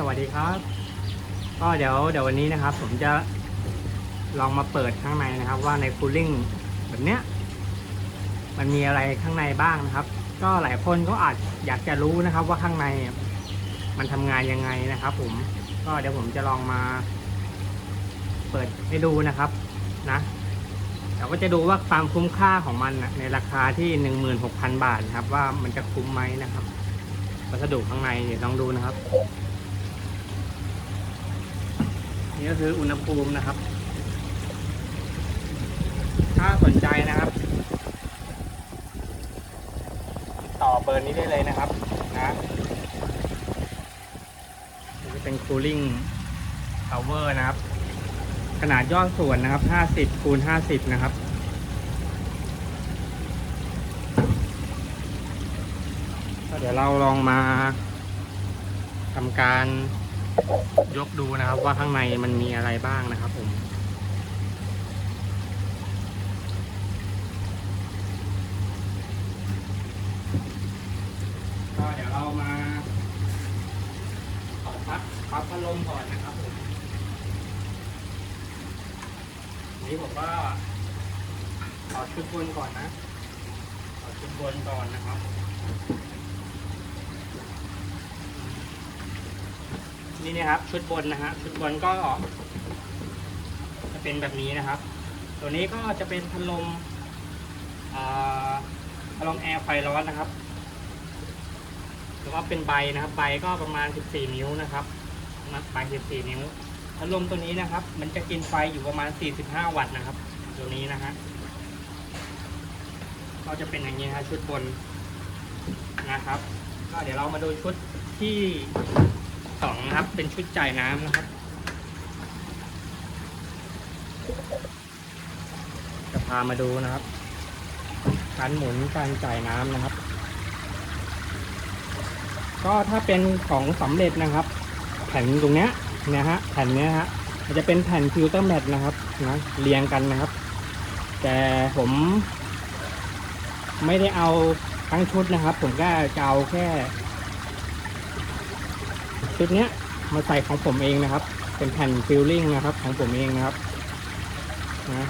สวัสดีครับ ก็เดี๋ยวเดี๋ยววันนี้นะครับ ผมจะลองมาเปิดข้างในนะครับ ว่าในคูลิ่งแบบเนี้ยมันมีอะไรข้างในบ้างนะครับ ก็หลายคนก็อาจอยากจะรู้นะครับ ว่าข้างในมันทำงานยังไงนะครับ ผมก็เดี๋ยวผมจะลองมา เปิดให้ดูนะครับ นะเราก็จะดูว่าความคุ้มค่าของมันนะในราคาที่หนึ่งหมื่นหกพันบาทครับ ว่ามันจะคุ้มไหมนะครับวัสดุข้างในเดี๋ยวลองดูนะครับ นี่ก็คืออุณหภูมินะครับ ถ้าสนใจนะครับ ต่อเบอร์นี้ได้เลยนะครับนะจะเป็น cooling tower นะครับ ขนาดยอดส่วนนะครับ 50คูณ50 นะครับเดี๋ยวเราลองมาทำการ ยกดูนะครับว่าข้างในมันมีอะไรบ้างนะครับผมก็เดี๋ยวเรามาขอพักพักพัดลมก่อนนะครับผมนนี้ผมก็ขอชุดบนก่อนนะขอชุดบนก่อนนะครับ นี่นะครับ ชุดบนนะฮะชุดบนก็ จะเป็นแบบนี้นะครับ ตัวนี้ก็จะเป็นพัดลมพัดลมแอร์ไฟร้อนนะครับหรือว่าเป็นใบนะครับ ใบก็ประมาณ 14 นิ้วนะครับนะใบ14 นิ้วพัดลมตัวนี้นะครับ มันจะกินไฟอยู่ประมาณ 45 วัตต์นะครับ ตัวนี้นะฮะก็จะเป็นอย่างนี้นะชุดบนนะครับ ก็เดี๋ยวเรามาดูชุดที่ สองนะครับ เป็นชุดจ่ายน้ำนะครับ จะพามาดูนะครับ การหมุนการจ่ายน้ำนะครับ ก็ถ้าเป็นของสำเร็จนะครับ แผ่นตรงเนี้ยนะฮะแผ่นเนี้ยฮะมันจะเป็นแผ่นฟิลเตอร์แมทนะครับนะเรียงกันนะครับ แต่ผมไม่ได้เอาทั้งชุดนะครับ ผมก็จะเอาแค่ ชุดเนี้ยมาใส่ของผมเองนะครับ เป็นแผ่นฟิลลิ่งนะครับ ของผมเองนะครับนะ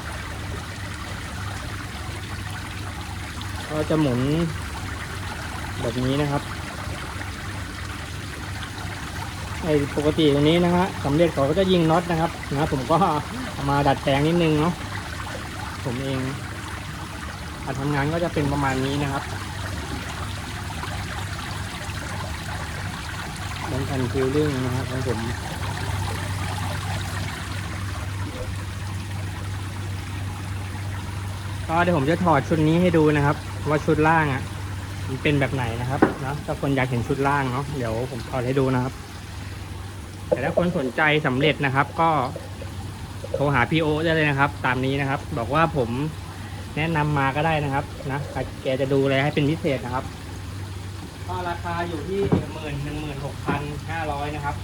ก็จะหมุนแบบนี้นะครับไอปกติตรงนี้นะฮะสำเร็จเขาก็จะยิงน็อตนะครับนะผมก็มาดัดแปลงนิดนึงเนาะผมเองการทำงานก็จะเป็นประมาณนี้นะครับ เป็นแผ่นฟิลลิ่งนะครับของผมก็เดี๋ยวผมจะถอดชุดนี้ให้ดูนะครับ ว่าชุดล่างอะมันเป็นแบบไหนนะครับเนาะถ้าคนอยากเห็นชุดล่างเนาะเดี๋ยวผมถอดให้ดูนะครับ แต่ถ้าคนสนใจสำเร็จนะครับ ก็โทรหาพีโอได้เลยนะครับ ตามนี้นะครับ บอกว่าผมแนะนำมาก็ได้นะครับนะแกจะดูแลให้เป็นพิเศษนะครับ ก็ราคาอยู่ที่หมื่นหนึ่งหมื่นหกพันห้าร้อยนะครับ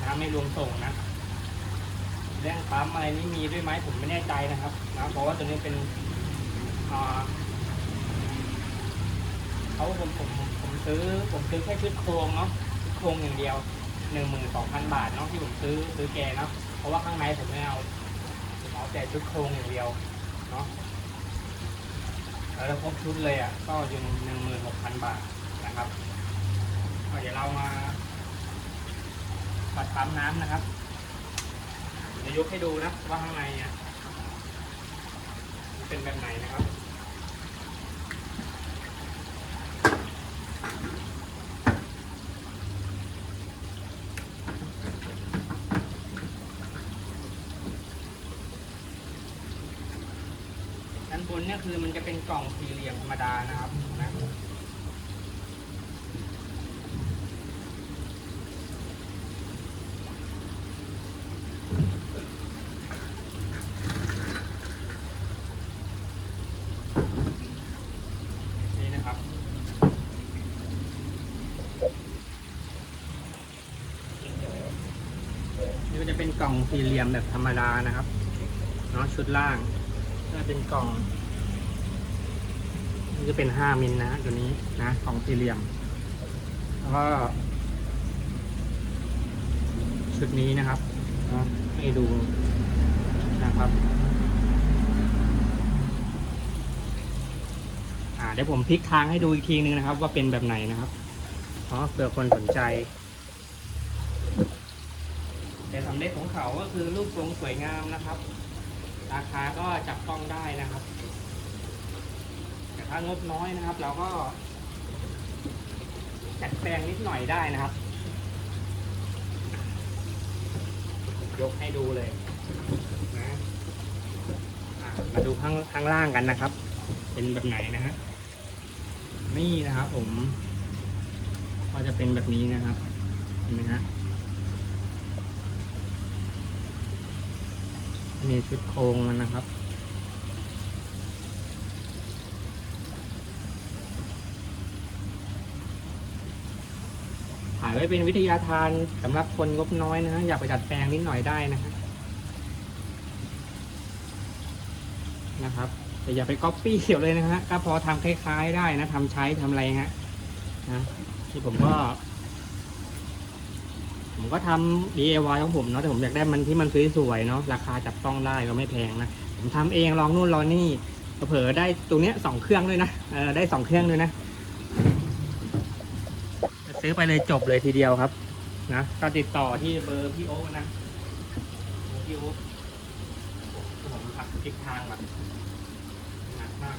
นะไม่รวมส่งนะเรื่องปั๊มอะไรนี้มีด้วยไหมผมไม่แน่ใจนะครับนะเพราะว่าตัวนี้เป็นเขาผมผมผมซื้อผมซื้อแค่ชุดโครงเนาะชุดโครงอย่างเดียวหนึ่งหมื่นสองพันบาทเนาะที่ผมซื้อซื้อแกเนาะเพราะว่าข้างในผมไม่เอาผมเอาแต่ชุดโครงอย่างเดียวเนาะแล้วครบชุดเลยอะก็อยู่หนึ่งหมื่นหกพันบาท นะครับก็เดี๋ยวเรามาปัดปั๊มน้ำนะครับเดี๋ยวยกให้ดูนะว่าข้างในเนี่ยเป็นแบบไหนนะครับด้านบนเนี่ยคือมันจะเป็นกล่องสี่เหลี่ยมธรรมดานะครับนะ นี่นะครับ นี่ กล่องสี่เหลี่ยมแบบธรรมดานะครับเนาะชุดล่างก็เป็นกล่องนี่จะเป็นห้ามิลนะตัวนี้นะกล่องสี่เหลี่ยม แล้วก็ ชุดนี้นะครับเนาะให้ดูนะครับอ่าเดี๋ยวผมพลิกทางให้ดูอีกทีนึงนะครับ ว่าเป็นแบบไหนนะครับเพราะเผื่อคนสนใจ แต่สำเร็จของเขาก็คือรูปทรงสวยงามนะครับ ราคาก็จับต้องได้นะครับ แต่ถ้างบน้อยนะครับ เราก็จัดแปลงนิดหน่อยได้นะครับ ยกให้ดูเลยนะมาดูข้างข้างล่างกันนะครับ เป็นแบบไหนนะฮะนี่นะครับผม ก็จะเป็นแบบนี้นะครับ เห็นไหมฮะ มีชุดโครงมันนะครับถ่ายไว้เป็นวิทยาทานสำหรับคนงบน้อยนะฮะอยากไปดัดแปลงนิดหน่อยได้นะฮะนะครับแต่อย่าไปก๊อปปี้เขียวเลยนะฮะก็พอทำคล้ายๆได้นะทำใช้ทำอะไรฮะนะที่ผมก็ ผมก็ทำ DIY ของผมเนาะแต่ผมอยากได้มันที่มันสวยๆเนาะราคาจับต้องได้ก็ไม่แพงนะผมทำเองลองนู่นลองนี่เผลอได้ตัวเนี้ยสองเครื่องด้วยนะเออได้สองเครื่องด้วยนะซื้อไปเลยจบเลยทีเดียวครับนะก็ติดต่อที่เบอร์พี่โอ๊คนะพี่โอ๊คผมขับทิศทางแบบหนักมาก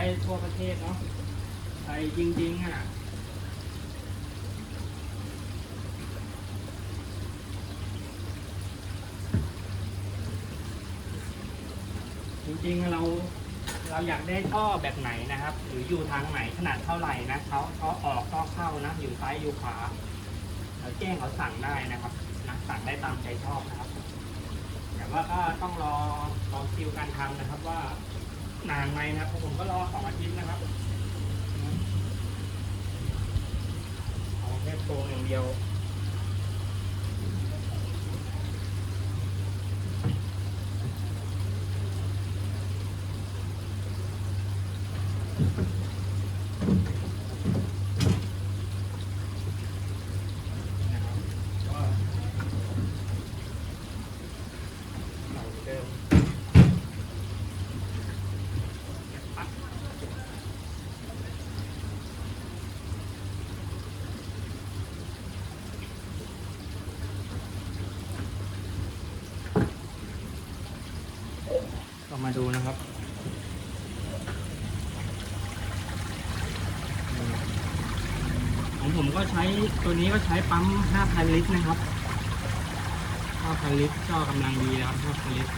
ได้ทั่วประเทศเนาะไปจริงๆอะจริงๆเราเราอยากได้ท่อแบบไหนนะครับ หรืออยู่ทางไหนขนาดเท่าไหร่นะเขาเขาออกก็เข้านะ อยู่ซ้ายอยู่ขวาเราแจ้งเขาสั่งได้นะครับนะสั่งได้ตามใจชอบนะครับ แต่ว่าก็ต้องรอรอคิวการทำนะครับว่า นานไหมนะครับผมก็รอสองอาทิตย์นะครับเอาแค่โครงอย่างเดียว นะครับก็เหมือนเดิมปักก็มาดูนะครับ ของผมก็ใช้ตัวนี้ก็ใช้ปั๊ม 5,000 ลิตรนะครับ 5,000 ลิตรก็กำลังดีแล้วครับ 5,000 ลิตร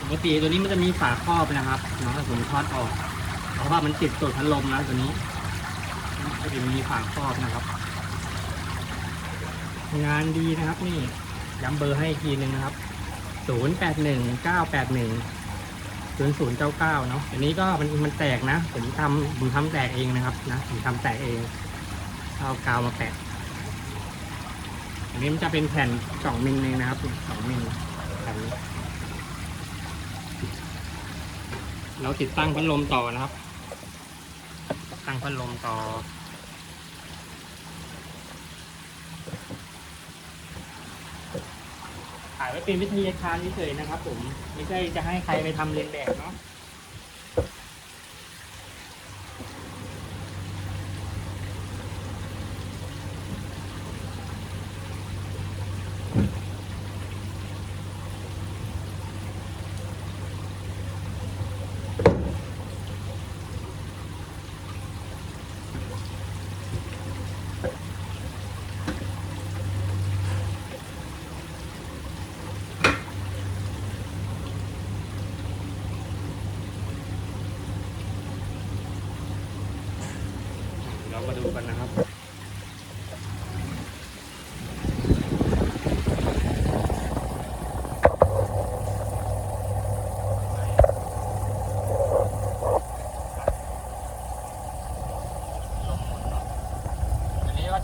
ปกติตัวนี้มันจะมีฝาครอบนะครับเนาะถ้าผมทอดออก เพราะว่ามันติดตัวพัดลมนะตัวนี้ก็จะมีฝาครอบนะครับ งานดีนะครับนี่ย้ำเบอร์ให้อีกทีหนึ่งนะครับ 081 981 ศูนย์ศูนย์เก้าเก้าเนาะอันนี้ก็มันมันแตกนะ ผมทำผมทำแตกเองนะครับนะผมทำแตกเองเอากาวมาแปะอันนี้มันจะเป็นแผ่นสองมิลเองนะครับสองมิลแผ่นเราติดตั้งพัดลมต่อนะครับ ตั้งพัดลมต่อ ถ่ายไว้ เป็นวิทยาทานเฉยๆนะครับผมไม่ใช่จะให้ใครไปทำเรียนแบบเนาะ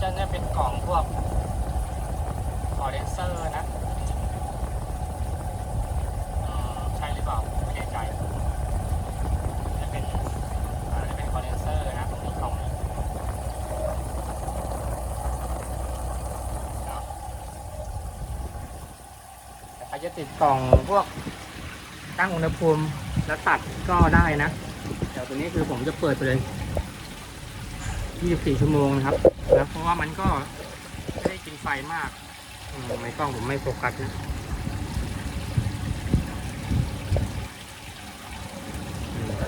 จะเนี่ยเป็นกล่องพวกคอเลนเซอร์นะใช่หรือเปล่าไม่แน่ใจจะเป็นจะเป็นคอเลนเซอร์นะตรงนี้กล่องนี้อาจจะติดกล่องพวกตั้งอุณหภูมิแล้วตัดก็ได้นะแต่ตัวนี้คือผมจะเปิดไปเลย 24 ชั่วโมงนะครับ นะเพราะว่ามันก็ไม่ได้กินไฟมากอืมในกล้องผมไม่โฟกัสนะ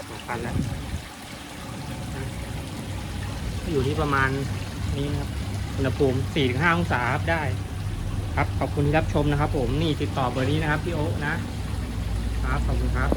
โฟกัสแล้วอยู่ที่ประมาณนี้นะครับอุณหภูมิ4-5องศาครับได้ครับขอบคุณที่รับชมนะครับ ผมนี่ติดต่อเบอร์นี้นะครับพี่โอ๊คนะ ครับขอบคุณครับ